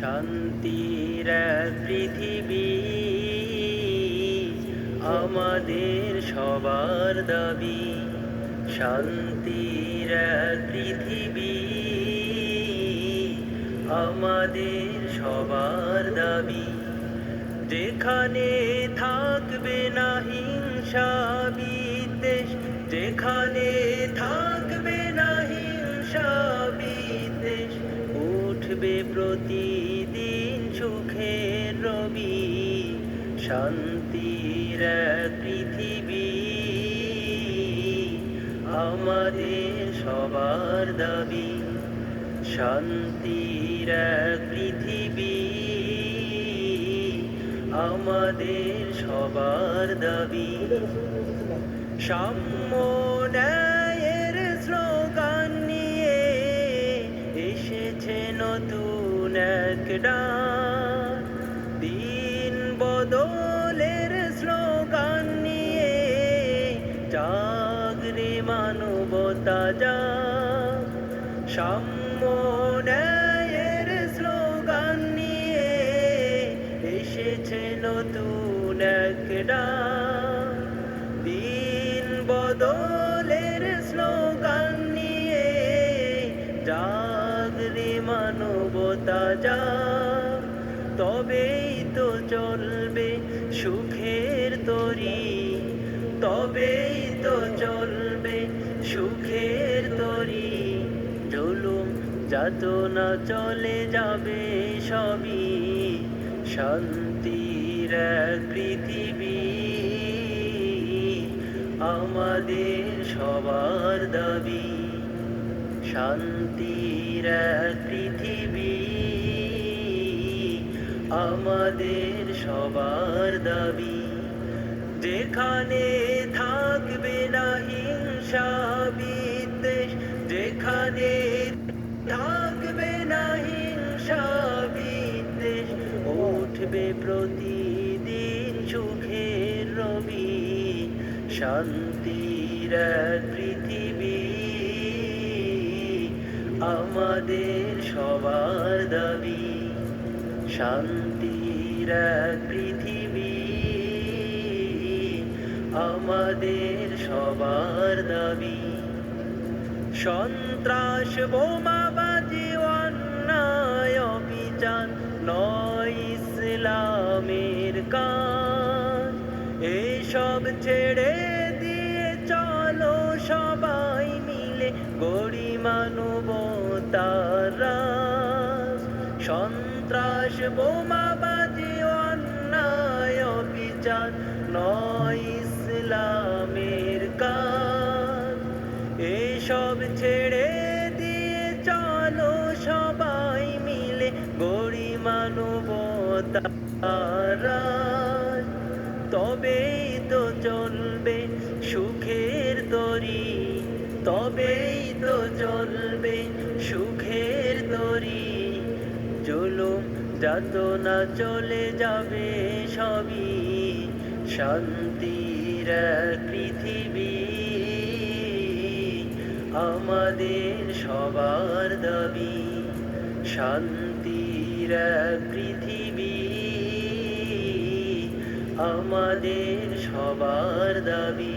শান্তির পৃথিবী, আমাদের সবার দাবি শান্তির পৃথিবী, আমাদের সবার দাবি। যেখানে থাকবে না হিংসা বিদ্বেষ, যেখানে থাকবে উঠবে প্রতিদিন সুখের রবি, শান্তির পৃথিবী। আমাদের সবার দাবি, শান্তির পৃথিবী। আমাদের সবার দাবি, সাম্য নতুন এক দিন বদলের স্লোগান নিয়ে জাগরে মানবতা যা সাম্য ন্যায়ের স্লোগান নিয়ে এসেছে নতুন এক ডাক দিন বদলের স্লোগান নিয়ে জাগরে মানবতা যা তবেই তো চলবে সুখের তরি। তবেই তো চলবে সুখের তরি। জুলুম যাতনা চলে যাবে সবই। শান্তির পৃথিবী। আমাদের সবার দাবি। শান্তির পৃথিবী, আমাদের সবার দাবি। যেখানে থাকবে না হিংসা বিদ্বেষ, যেখানে থাকবে না হিংসা বিদ্বেষ, উঠবে প্রতিদিন সুখের রবি। শান্তির পৃথিবী আমাদের সবার দাবি, শান্তির পৃথিবী। আমাদের সবার দাবি, সন্ত্রাস, বোমাবাজি, অন্যায়, অভিযান নয় ইসলামের কাজ এসব ছেড়ে দিয়ে চলো মিলে গড়ি মানবতার সন্ত্রাস, বোমাবাজি, অন্যায় অভিযান নয় ইসলামের কাজ এসব ছেড়ে দিয়ে চলো সবাই মিলে গড়ি মানবতার। তবেই তো চলবে তরি তবেই তো চলবে সুখের তরি। জুলুম যাতনা চলে যাবে সবই। শান্তির পৃথিবী। আমাদের সবার দাবি শান্তির পৃথিবী। আমাদের সবার দাবি